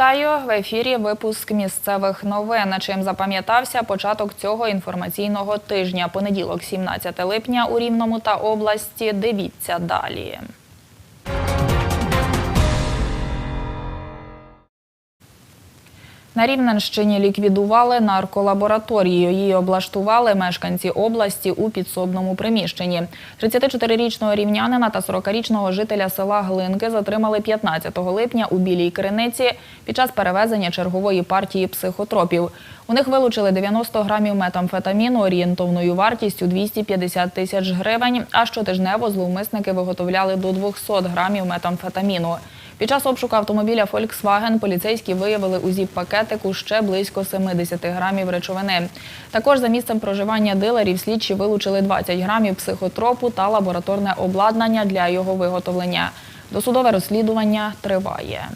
Вітаю в ефірі. Випуск місцевих новин. Чим запам'ятався початок цього інформаційного тижня. Понеділок, 17 липня у Рівному та області. Дивіться далі. На Рівненщині ліквідували нарколабораторію. Її облаштували мешканці області у підсобному приміщенні. 34-річного рівнянина та 40-річного жителя села Глинки затримали 15 липня у Білій Криниці під час перевезення чергової партії психотропів. У них вилучили 90 грамів метамфетаміну орієнтовною вартістю 250 тисяч гривень, а щотижнево зловмисники виготовляли до 200 грамів метамфетаміну. Під час обшуку автомобіля Volkswagen поліцейські виявили у зіп-пакетику ще близько 70 грамів речовини. Також за місцем проживання дилерів слідчі вилучили 20 грамів психотропу та лабораторне обладнання для його виготовлення. Досудове розслідування триває.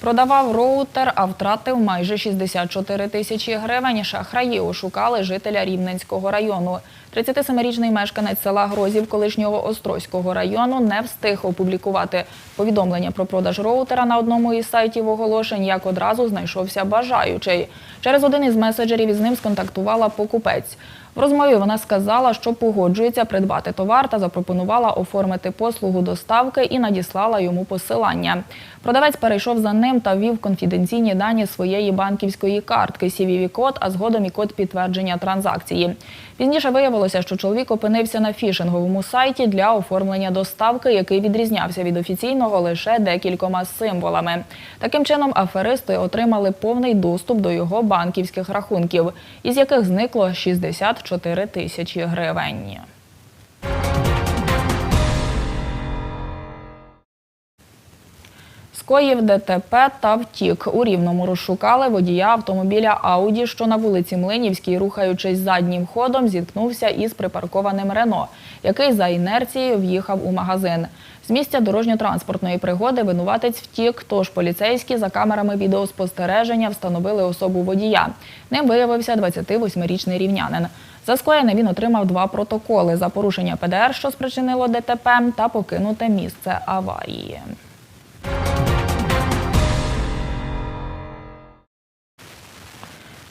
Продавав роутер, а втратив майже 64 тисячі гривень. Шахраї ошукали жителя Рівненського району. 37-річний мешканець села Грозів колишнього Острозького району не встиг опублікувати повідомлення про продаж роутера на одному із сайтів оголошень, як одразу знайшовся бажаючий. Через один із меседжерів із ним сконтактувала покупець. В розмові вона сказала, що погоджується придбати товар та запропонувала оформити послугу доставки і надіслала йому посилання. Продавець перейшов за ним та ввів конфіденційні дані своєї банківської картки, CVV-код, а згодом і код підтвердження транзакції. Пізніше виявилося, що чоловік опинився на фішинговому сайті для оформлення доставки, який відрізнявся від офіційного лише декількома символами. Таким чином, аферисти отримали повний доступ до його банківських рахунків, із яких зникло 64 тисячі гривень. Скоїв ДТП та втік. У Рівному розшукали водія автомобіля Ауді, що на вулиці Млинівській, рухаючись заднім ходом, зіткнувся із припаркованим Рено, який за інерцією в'їхав у магазин. З місця дорожньо-транспортної пригоди винуватець втік, тож поліцейські за камерами відеоспостереження встановили особу водія. Ним виявився 28-річний рівнянин. За скоєне він отримав два протоколи за порушення ПДР, що спричинило ДТП, та покинуте місце аварії.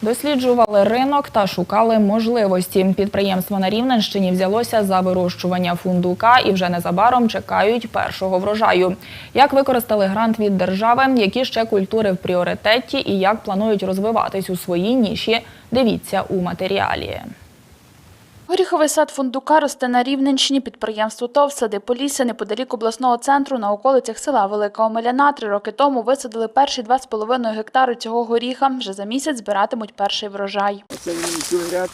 Досліджували ринок та шукали можливості. Підприємство на Рівненщині взялося за вирощування фундука і вже незабаром чекають першого врожаю. Як використали грант від держави, які ще культури в пріоритеті і як планують розвиватись у своїй ніші, дивіться у матеріалі. Горіховий сад фундука росте на Рівненщині. Підприємство ТОВ «Сади Полісся» неподалік обласного центру на околицях села Велика Омеляна. Три роки тому висадили перші 2,5 гектари цього горіха. Вже за місяць збиратимуть перший врожай. Цілий ряд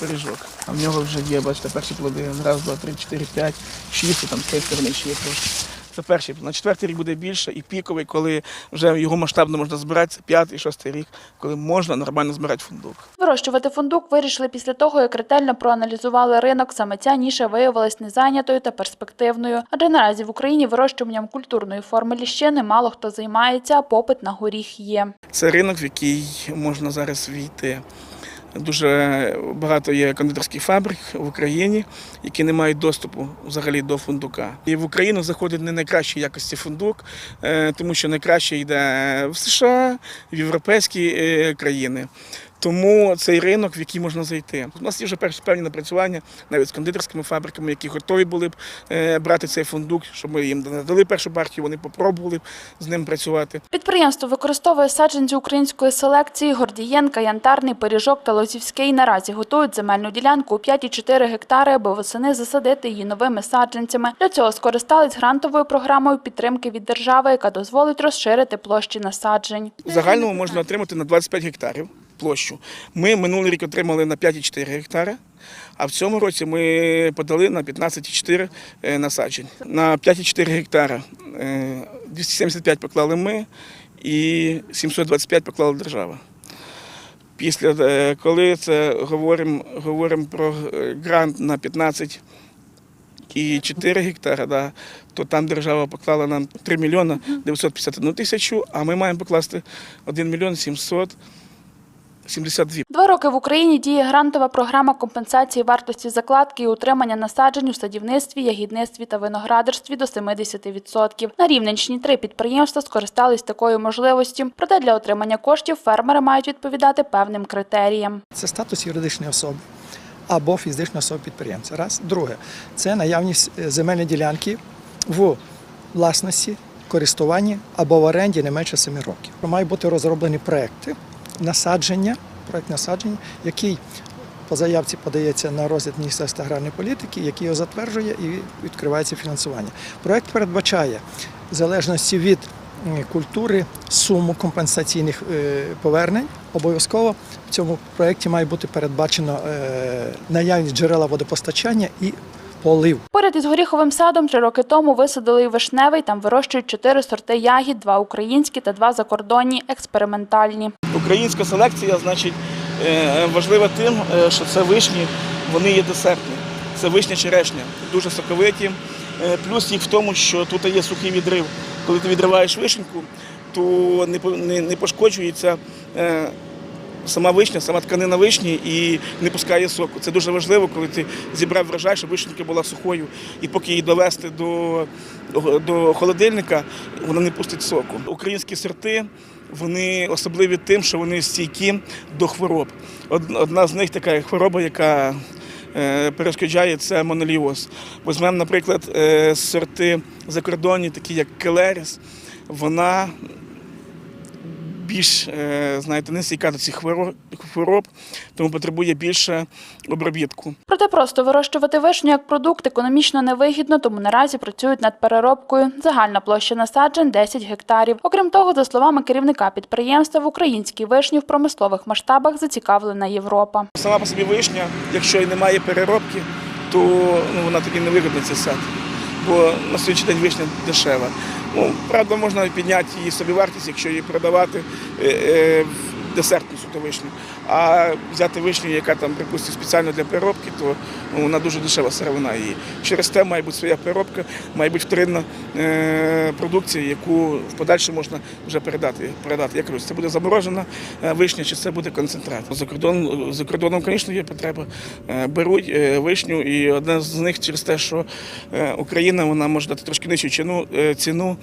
пиріжок. А в нього вже є, бачите, перші плоди. Раз, два, три, чотири, п'ять, шість, там з цієї є трошки. Це перший. На четвертий рік буде більше і піковий, коли вже його масштабно можна збирати. Це п'ятий, шостий рік, коли можна нормально збирати фундук. Вирощувати фундук вирішили після того, як ретельно проаналізували ринок. Саме ця ніша виявилась незайнятою та перспективною. Адже наразі в Україні вирощуванням культурної форми ліщини мало хто займається, а попит на горіх є. Це ринок, в який можна зараз війти. Дуже багато є кондитерських фабрик в Україні, які не мають доступу взагалі до фундука. І в Україну заходить не найкращої якості фундук, е, тому що найкраще йде в США, в європейські е, країни. Тому цей ринок, в який можна зайти. У нас є вже перші певні напрацювання навіть з кондитерськими фабриками, які готові були б е, брати цей фундук, щоб ми їм надали першу партію, вони попробували б з ним працювати. Підприємство використовує саджанці української селекції Гордієнка, Янтарний, Пиріжок та Лозівський. Наразі готують земельну ділянку у 5,4 гектари, аби восени засадити її новими саджанцями. Для цього скористались грантовою програмою підтримки від держави, яка дозволить розширити площі насаджень. В загальному можна отримати на 25 гектарів площу. Ми минулий рік отримали на 5,4 гектари, а в цьому році ми подали на 15,4 е, насаджень. На 5,4 гектара е, 275 поклали ми і 725 поклала держава. Після е, коли це говоримо говоримо про е, грант на 15 і 4 гектари, да, то там держава поклала нам 3 мільйони 951 тисячу, а ми маємо покласти 1 мільйон 700 72. Два роки в Україні діє грантова програма компенсації вартості закладки і утримання насаджень у садівництві, ягідництві та виноградарстві до 70%. На Рівненщині три підприємства скористались такою можливістю. Проте для отримання коштів фермери мають відповідати певним критеріям. Це статус юридичної особи або фізичної особи підприємця. Раз. Друге, це наявність е, земельної ділянки в власності, користуванні або в оренді не менше 7 років. Мають бути розроблені проекти насадження, проект насадження, який по заявці подається на розгляд Міністерства аграрної політики, який його затверджує і відкривається фінансування. Проект передбачає в залежності від культури суму компенсаційних е, повернень. Обов'язково в цьому проєкті має бути передбачено е, наявність джерела водопостачання і полив. Поряд із горіховим садом три роки тому висадили і вишневий. Там вирощують чотири сорти ягід, два українські та два закордонні, експериментальні. Українська селекція, значить, е, важлива тим, е, що це вишні, вони є десертні. Це вишня черешня, дуже соковиті. Е, Плюс їх в тому, що тут є сухий відрив. Коли ти відриваєш вишеньку, то не по- не, не пошкоджується сама вишня, сама тканина вишні і не пускає соку. Це дуже важливо, коли ти зібрав врожай, щоб вишенька була сухою, і поки її довести до, до холодильника, вона не пустить соку. Українські сорти. Вони особливі тим, що вони стійкі до хвороб. Одна з них така хвороба, яка е, перешкоджає, це моноліоз. Візьмемо, наприклад, е, сорти закордонні, такі як Келеріс, вона більш е, знаєте, не стійка до цих хвороб, тому потребує більше обробітку. Проте просто вирощувати вишню як продукт економічно невигідно, тому наразі працюють над переробкою. Загальна площа насаджень 10 гектарів. Окрім того, за словами керівника підприємства, в українській вишні в промислових масштабах зацікавлена Європа. Сама по собі вишня, якщо і немає переробки, то ну, вона тоді не вигідна цей сад. Бо на сьогоднішній день вишня дешева. Ну, правда, можна підняти її собівартість, якщо її продавати е, е, в десертну суто вишню. А взяти вишню, яка там, припустимо, спеціально для переробки, то ну, вона дуже дешева сировина її. Через те має бути своя переробка, має бути вторинна е, продукція, яку в подальшому можна вже передати. передати. Я кажу, це буде заморожена е, вишня чи це буде концентрат. За, кордон, за кордоном, звісно, є потреба. Е, Беруть е, вишню, і одна з них через те, що Україна вона може дати трошки нижчу ціну, ціну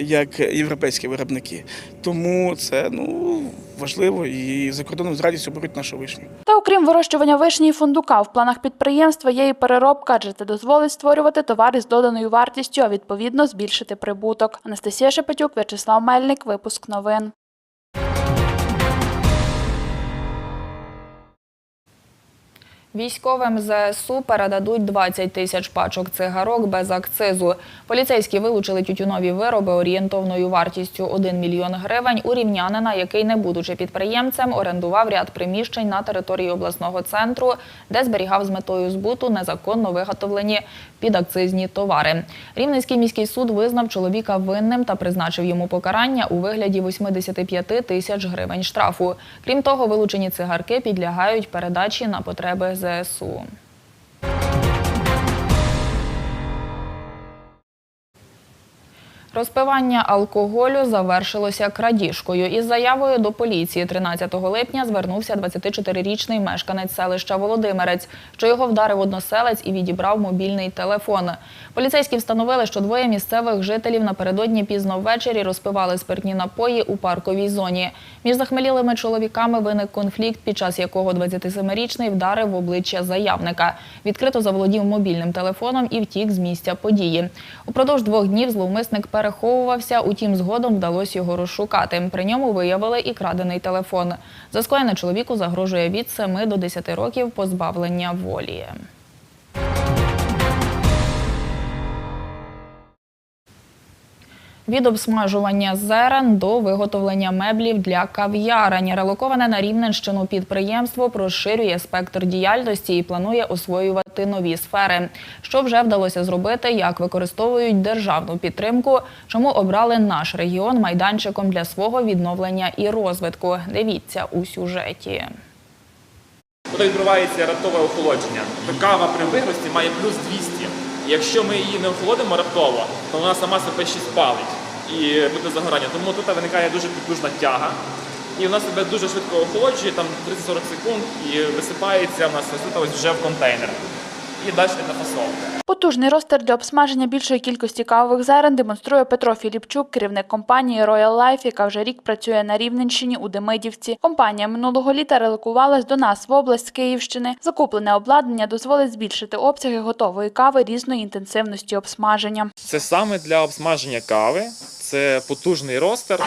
як європейські виробники. Тому це ну, важливо і за кордоном з радістю беруть нашу вишню. Та окрім вирощування вишні і фундука, в планах підприємства є і переробка, адже це дозволить створювати товари з доданою вартістю, а відповідно збільшити прибуток. Анастасія Шепетюк, В'ячеслав Мельник, випуск новин. Військовим ЗСУ передадуть 20 тисяч пачок цигарок без акцизу. Поліцейські вилучили тютюнові вироби орієнтовною вартістю 1 мільйон гривень у рівнянина, який, не будучи підприємцем, орендував ряд приміщень на території обласного центру, де зберігав з метою збуту незаконно виготовлені підакцизні товари. Рівненський міський суд визнав чоловіка винним та призначив йому покарання у вигляді 85 тисяч гривень штрафу. Крім того, вилучені цигарки підлягають передачі на потреби ЗСУ. Розпивання алкоголю завершилося крадіжкою. Із заявою до поліції 13 липня звернувся 24-річний мешканець селища Володимирець, що його вдарив односелець і відібрав мобільний телефон. Поліцейські встановили, що двоє місцевих жителів напередодні пізно ввечері розпивали спиртні напої у парковій зоні. Між захмелілими чоловіками виник конфлікт, під час якого 27-річний вдарив в обличчя заявника. Відкрито заволодів мобільним телефоном і втік з місця події. Упродовж двох днів зловмисник переховувався, утім згодом вдалося його розшукати. При ньому виявили і крадений телефон. За скоєне чоловіку загрожує від 7 до 10 років позбавлення волі. Від обсмажування зерен до виготовлення меблів для кав'ярень. Релоковане на Рівненщину підприємство розширює спектр діяльності і планує освоювати нові сфери. Що вже вдалося зробити, як використовують державну підтримку, чому обрали наш регіон майданчиком для свого відновлення і розвитку. Дивіться у сюжеті. Коли відбувається раптове охолодження, кава при вигрості має плюс 200. Якщо ми її не охолодимо раптово, то вона сама себе ще спалить і буде загорання. Тому тут виникає дуже потужна тяга. і вона себе дуже швидко охолоджує, там 30-40 секунд, і висипається в нас ось вже в контейнер. І далі на фасовка. Потужний ростер для обсмаження більшої кількості кавових зерен демонструє Петро Філіпчук, керівник компанії Royal Life, яка вже рік працює на Рівненщині у Демидівці. Компанія минулого літа релокувалась до нас в область з Київщини. Закуплене обладнання дозволить збільшити обсяги готової кави різної інтенсивності обсмаження. Це саме для обсмаження кави. Це потужний ростер,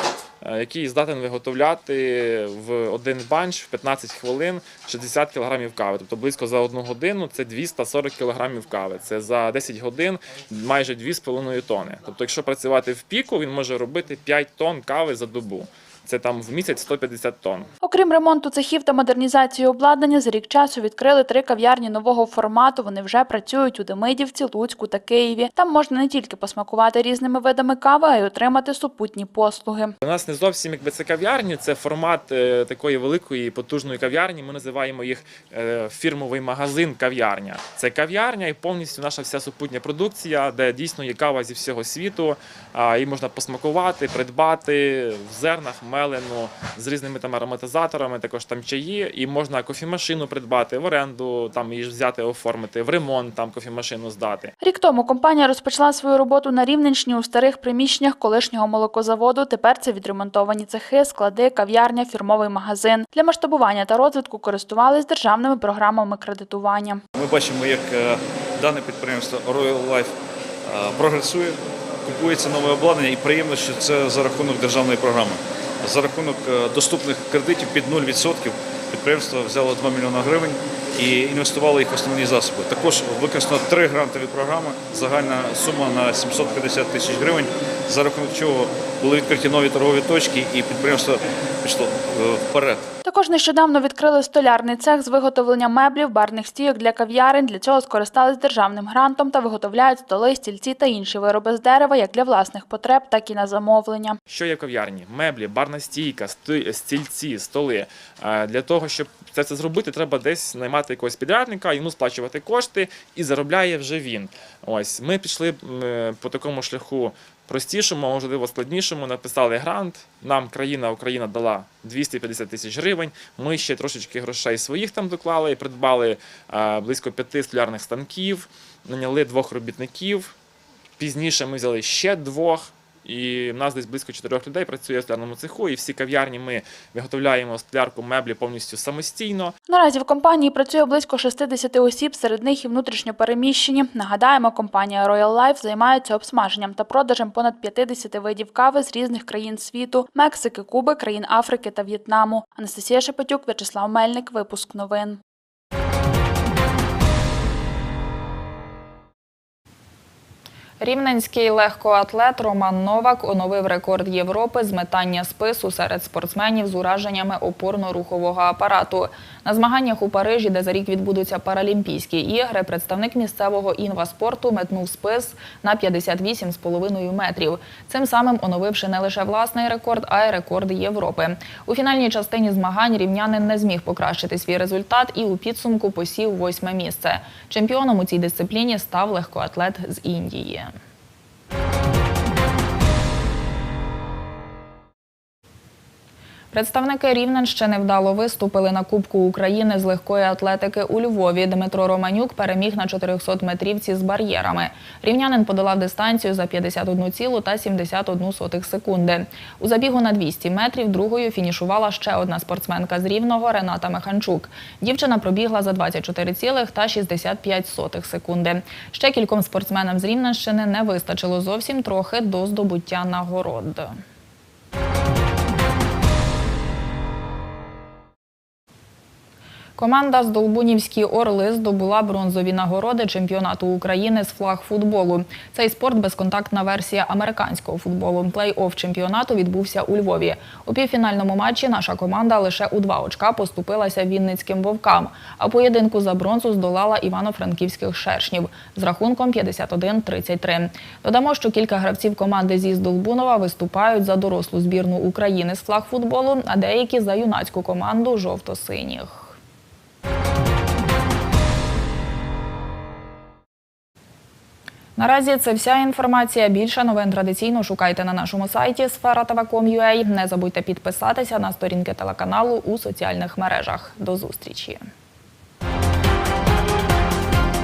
який здатен виготовляти в один банч в 15 хвилин 60 кг кави. Тобто близько за одну годину це 240 кг кави. Це за 10 годин майже 2,5 тони. Тобто, якщо працювати в піку, він може робити 5 тонн кави за добу. Це там в місяць 150 тонн. Окрім ремонту цехів та модернізації обладнання, за рік часу відкрили три кав'ярні нового формату. Вони вже працюють у Демидівці, Луцьку та Києві. Там можна не тільки посмакувати різними видами кави, а й отримати супутні послуги. У нас не зовсім якби це кав'ярні, це формат е, такої великої потужної кав'ярні. Ми називаємо їх е, фірмовий магазин кав'ярня. Це кав'ярня і повністю наша вся супутня продукція, де дійсно є кава зі всього світу. Її можна посмакувати, придбати в зернах, мелену з різними там ароматизаторами, також там чаї, і можна кофемашину придбати в оренду, там її взяти, оформити, в ремонт там кофемашину здати. Рік тому компанія розпочала свою роботу на Рівненщині у старих приміщеннях колишнього молокозаводу. Тепер це відремонтовані цехи, склади, кав'ярня, фірмовий магазин. Для масштабування та розвитку користувались державними програмами кредитування. Ми бачимо, як е, дане підприємство Royal Life е, прогресує, купується нове обладнання, і приємно, що це за рахунок державної програми. За рахунок е, доступних кредитів під 0% підприємство взяло 2 мільйони гривень і інвестувало їх в основні засоби. Також використано три грантові програми, загальна сума на 750 тисяч гривень, за рахунок чого були відкриті нові торгові точки, і підприємство пішло е, вперед. Також нещодавно відкрили столярний цех з виготовлення меблів, барних стійок для кав'ярень. Для цього скористались державним грантом та виготовляють столи, стільці та інші вироби з дерева як для власних потреб, так і на замовлення. Що є в кав'ярні? Меблі, барна стійка, стільці, столи. Е, Для того, щоб це все зробити, треба десь наймати якогось підрядника, йому сплачувати кошти і заробляє вже він. Ось ми пішли е, по такому шляху простішому, можливо, складнішому. Написали грант. Нам країна Україна дала 250 тисяч гривень. Ми ще трошечки грошей своїх там доклали придбали е, близько п'яти столярних станків, наняли двох робітників. Пізніше ми взяли ще двох. І в нас десь близько чотирьох людей працює в столярному цеху, і всі кав'ярні ми виготовляємо столярку меблі повністю самостійно. Наразі в компанії працює близько 60 осіб, серед них і внутрішньо переміщені. Нагадаємо, компанія Royal Life займається обсмаженням та продажем понад 50 видів кави з різних країн світу – Мексики, Куби, країн Африки та В'єтнаму. Анастасія Шепетюк, В'ячеслав Мельник. Випуск новин. Рівненський легкоатлет Роман Новак оновив рекорд Європи з метання спису серед спортсменів з ураженнями опорно-рухового апарату. На змаганнях у Парижі, де за рік відбудуться Паралімпійські ігри, представник місцевого інваспорту метнув спис на 58,5 метрів. Цим самим оновивши не лише власний рекорд, а й рекорд Європи. У фінальній частині змагань рівнянин не зміг покращити свій результат і у підсумку посів восьме місце. Чемпіоном у цій дисципліні став легкоатлет з Індії. Bye. Представники Рівненщини вдало виступили на Кубку України з легкої атлетики у Львові. Дмитро Романюк переміг на 400 метрівці з бар'єрами. Рівнянин подолав дистанцію за 51,71 секунди. У забігу на 200 метрів другою фінішувала ще одна спортсменка з Рівного Рената Механчук. Дівчина пробігла за 24,65 секунди. Ще кільком спортсменам з Рівненщини не вистачило зовсім трохи до здобуття нагород. Команда з Долбунівські Орли здобула бронзові нагороди чемпіонату України з флагфутболу. Цей спорт безконтактна версія американського футболу. Плей-офф чемпіонату відбувся у Львові. У півфінальному матчі наша команда лише у два очка поступилася Вінницьким вовкам. А поєдинку за бронзу здолала івано-франківських шершнів з рахунком 51-33. Додамо, що кілька гравців команди зі Здолбунова виступають за дорослу збірну України з флагфутболу, а деякі за юнацьку команду жовто-синіх. Наразі це вся інформація. Більше новин традиційно шукайте на нашому сайті sfera.tv.com.ua. Не забудьте підписатися на сторінки телеканалу у соціальних мережах. До зустрічі.